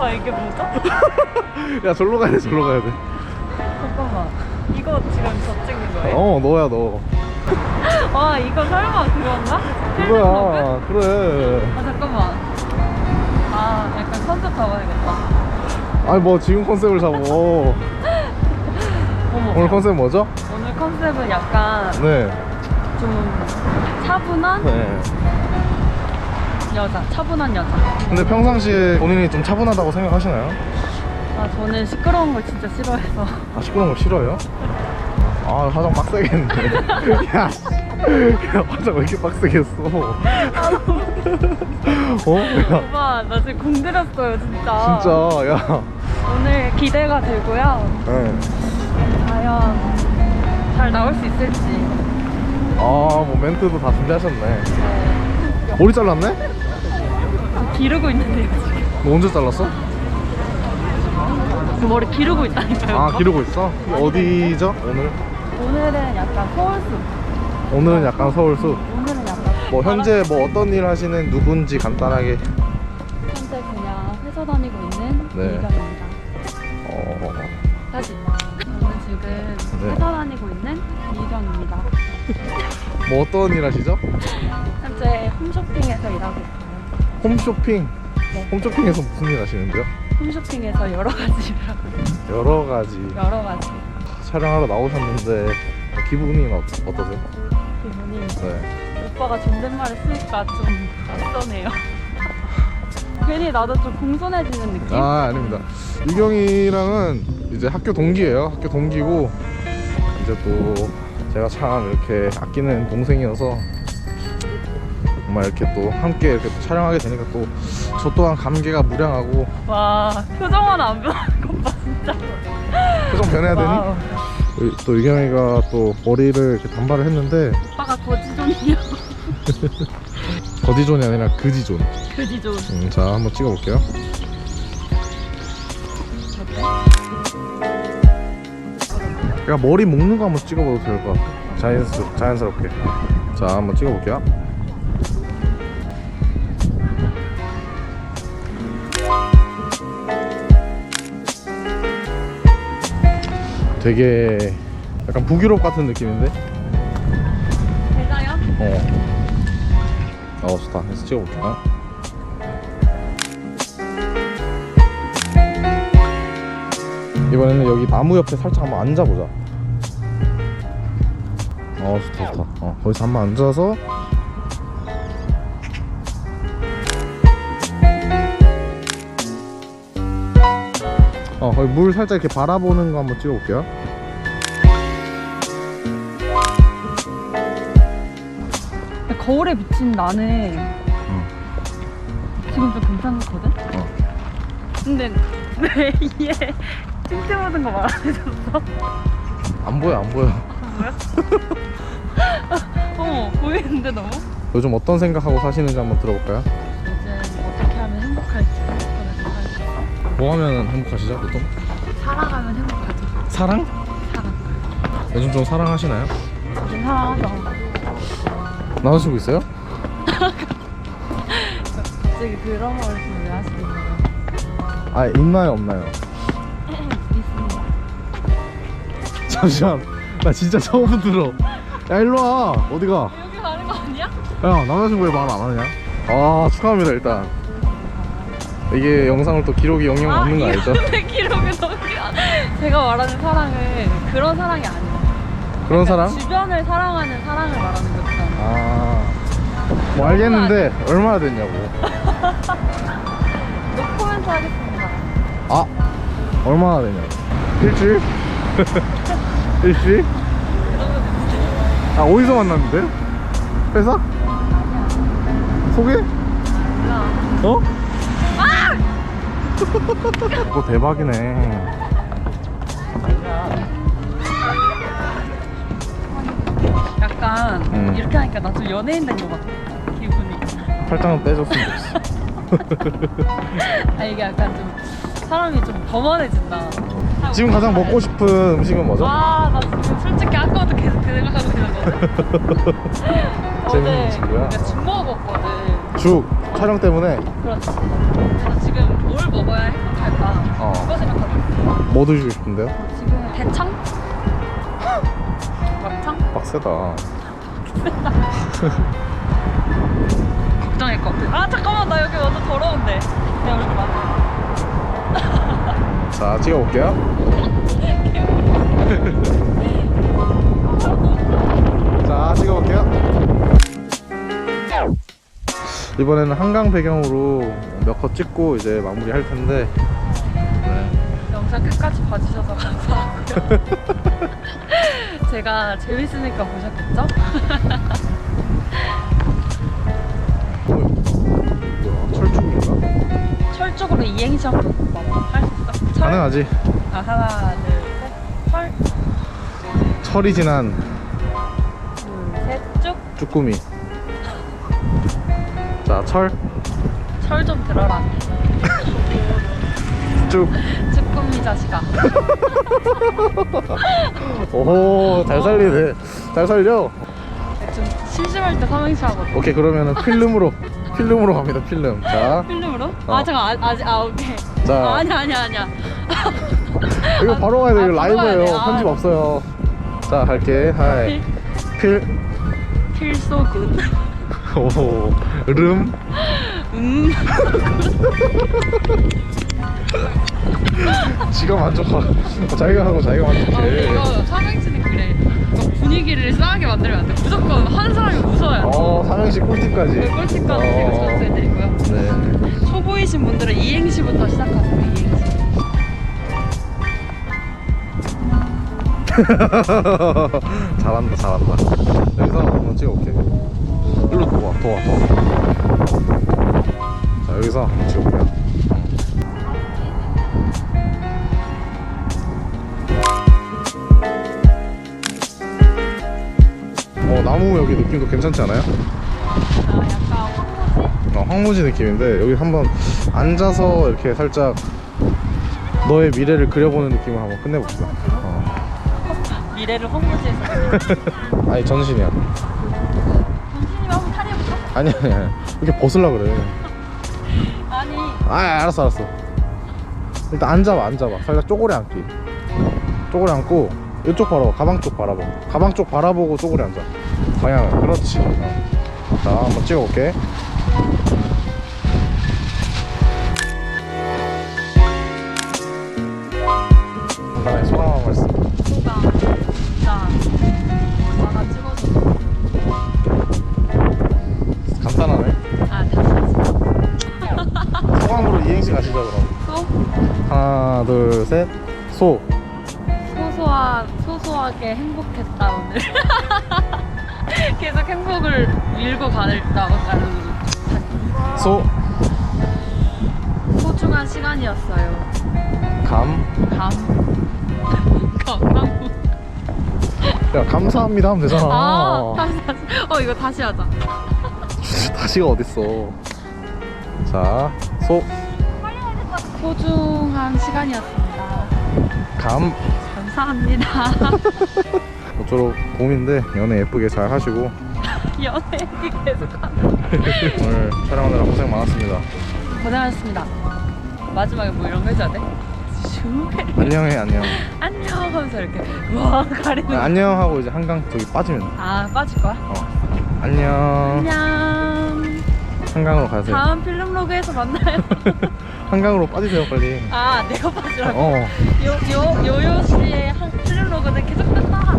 아 이게 뭐죠? 야 절로 가야 돼 절로 가야 돼. 잠깐만. 이거 지금 저 찍는 거예요? 어 너야 너 와 이거 설마 그건가? 그거야. 그래. 아 잠깐만. 아 약간 컨셉 잡아야겠다. 아니 뭐 지금 컨셉을 잡어. 어머. 오늘 컨셉 뭐죠? 오늘 컨셉은 약간 네. 좀 차분한? 네. 여자 차분한 여자 근데 평상시에 본인이 좀 차분하다고 생각하시나요? 아 저는 시끄러운 걸 진짜 싫어해서 아 시끄러운 거 싫어요? 아 화장 했네 야, 씨. 야 화장 왜 이렇게 빡세게 했어 어? 야 오빠 나 지금 공들였어요 진짜 진짜 야 오늘 기대가 되고요 네. 과연 잘 나올 수 있을지 아뭐 멘트도 다 준비하셨네 네. 머리 잘랐네? 기르고 있는데요 지금 너 언제 잘랐어? 그 머리 기르고 있다니까요 아 오빠. 기르고 있어? 어디죠? 오늘? 오늘은 약간 서울숲 오늘은 약간 서울숲 오늘은 약간 뭐 현재 뭐 어떤 일 하시는 누군지 간단하게 현재 그냥 회사 다니고 있는 네. 이경입니다 어... 사진 저는 지금 네. 회사 다니고 있는 이경입니다 뭐 어떤 일 하시죠? 현재 홈쇼핑에서 일하고 있어요 홈쇼핑 네. 홈쇼핑에서 무슨 일 하시는데요? 홈쇼핑에서 여러 가지 여러 가지 여러 가지 촬영하러 나오셨는데 기분이 어, 어떠세요? 기분이 네. 오빠가 존댓말을 쓰니까 좀 낯서네요 괜히 나도 좀 공손해지는 느낌? 아 아닙니다. 이경이랑은 이제 학교 동기예요. 학교 동기고 이제 또 제가 참 이렇게 아끼는 동생이어서 정말 이렇게 또 함께 이렇게 또 촬영하게 되니까 또 저 또한 감개가 무량하고 와 표정 하나 안 변하는 것봐 진짜 표정 변해야 와우. 되니? 또 이경이가 또 머리를 이렇게 단발을 했는데 오빠가 거지존이야 거지존이 아니라 그지존. 거지존 음, 자 한번 찍어볼게요. 그냥 머리 묶는 거 한번 찍어봐도 될 것 같아. 자연스, 자연스럽게. 자 한번 찍어볼게요. 되게 약간 북유럽 같은 느낌인데? 제가요? 어. 어 좋다. 해서 찍어볼게요. 이번에는 여기 나무 옆에 살짝 한번 앉아보자. 어 좋다 좋다. 어 거기서 한번 앉아서 어 거기 물 살짝 이렇게 바라보는 거 한번 찍어볼게요. 거울에 비친 나는 지금 좀 괜찮거든? 어. 근데 왜얘 틴트 묻은 거말안 해줬어? 안 보여 안 보여. 뭐야? 어머 보이는데 너무? 요즘 어떤 생각하고 사시는지 한번 들어볼까요? 뭐 하면 행복하시죠 보통? 살아가면 행복하지 사랑? 사랑 요즘 좀 사랑하시나요? 요즘 사랑하죠 나누시고 있어요? 갑자기 그런 말씀을 왜 하시는 거예요? 아 있나요 없나요? 있습니다 잠시만 나 진짜 처음 들어 야 일로와 어디가 여기 가는 거 아니야? 야 남자친구 왜 말 안 하냐 아 축하합니다 일단 이게 영상을 또 기록이 영영 남는 거 알죠? 내 기록을 너무 제가 말하는 사랑은 그런 사랑이 아니에요 그런 사람? 주변을 사랑하는 사랑을 말하는 거잖아 아뭐 알겠는데 얼마나 됐냐고 노코멘트 하겠습니다 아 얼마나 되냐고 일주일? 일주일? 아 어디서 만났는데? 회사? 소개? 몰라 어? 그거 대박이네. 약간 음. 이렇게 하니까 나 좀 연예인 된 것 같아 기분이. 팔짱은 떼줬으면 좋겠어. 아 이게 약간 좀 사람이 좀 거만해진다. 지금 가장 먹고 싶은 음식은 뭐죠? 아나 지금 솔직히 아까부터 계속 그 생각하고 있는 거든 재밌는 어제 친구야. 내가 죽 먹었거든 죽! 촬영 때문에 그렇지. 그래서 지금 뭘 먹어야 행복할까? 어. 그거 생각하고. 뭐 드시고 싶은데요? 지금 대창? 막창? 빡세다. 걱정일 것 같아. 아 잠깐만 나 여기 완전 더러운데. 내 얼굴 봐. 자, 찍어볼게요. 자, 이번에는 한강 배경으로 몇 컷 찍고 이제 마무리 할 텐데. 네. 영상 끝까지 봐주셔서 감사하고요. 제가 재밌으니까 보셨겠죠? 어, 뭐야, 철쭉인가? 철 쪽으로 이행시 한번 할수 있어? 철? 가능하지. 아 하나 둘셋 철. 철이 지난 둘셋쭉 쭈꾸미. 자, 철, 철 좀 들어라. 쭉. 쭈꾸미 자식아. 오호, 잘 살리네. 잘 살려. 좀 심심할 때 삼행시 하거든. 오케이, 그러면은 필름으로, 필름으로 갑니다, 필름. 자, 필름으로? 어. 아 잠깐 아, 아직 아 오케이. 자. 아, 아니야 아니야 아니야. 이거 바로 가야 돼. 이거 아, 라이브예요. 돼. 아. 편집 없어요. 자, 갈게. 하이. 필, 필소군. 오, 름, 음. 지가 만족하. 자기가 하고 자기가 아, 만족해. 이거 삼행시는 그래. 분위기를 싸하게 만들면 안 돼. 무조건 한 사람이 웃어야 돼. 어, 삼행시 꿀팁까지. 그 꿀팁까지 제가 어. 전수해드리고요. 네. 초보이신 분들은 이행시부터 시작하세요. 이행시. 잘한다, 잘한다. 여기서 한번 찍어볼게. 일로 도와, 도와, 도와. 자, 여기서 찍어볼게요. 어, 나무 여기 느낌도 괜찮지 않아요? 어, 황무지 느낌인데 여기 한번 앉아서 이렇게 살짝 너의 미래를 그려보는 느낌을 한번 끝내봅시다. 어. 미래를 황무지에서. 아니 전신이야. 아니 아니 아니. 이렇게 벗으려 그래. 아니. 아 알았어 알았어. 일단 앉아봐 앉아봐. 살짝 쪼그려 앉기. 쪼그려 앉고 이쪽 바라봐. 가방 쪽 바라봐. 가방 쪽 바라보고 쪼그려 앉아. 방향을. 그렇지. 어. 자 한번 찍어볼게. 간단하게 소감 한 말씀. 셋. 소. 소소한, 소소하게 행복했다, 오늘. 계속 행복을 밀고 가다, 가는. 소. 소중한 시간이었어요. 감. 감. 야 감사합니다 하면 되잖아. 아, 다시, 다시. 어, 이거 다시 하자. 다시가 어딨어. 자, 소, 소중한 시간이었습니다. 감. 감사합니다. 모쪼록 봄인데 연애 예쁘게 잘 하시고 연애 얘기 계속 하네. 오늘 촬영하느라 고생 많았습니다. 고생하셨습니다. 마지막에 뭐 이런 거 해줘야 돼? 슈 안녕해 안녕. 안녕 하면서 이렇게 와 가리는 아, 거. 안녕 하고 이제 한강 저기 빠지면 돼. 아 빠질 거야? 어. 안녕. 안녕. 한강으로 가세요. 다음 필름로그에서 만나요. 한강으로 빠지세요 빨리. 아 내가 빠지라고? 어. 요요 요요 씨의 한 플로그는 계속 된다.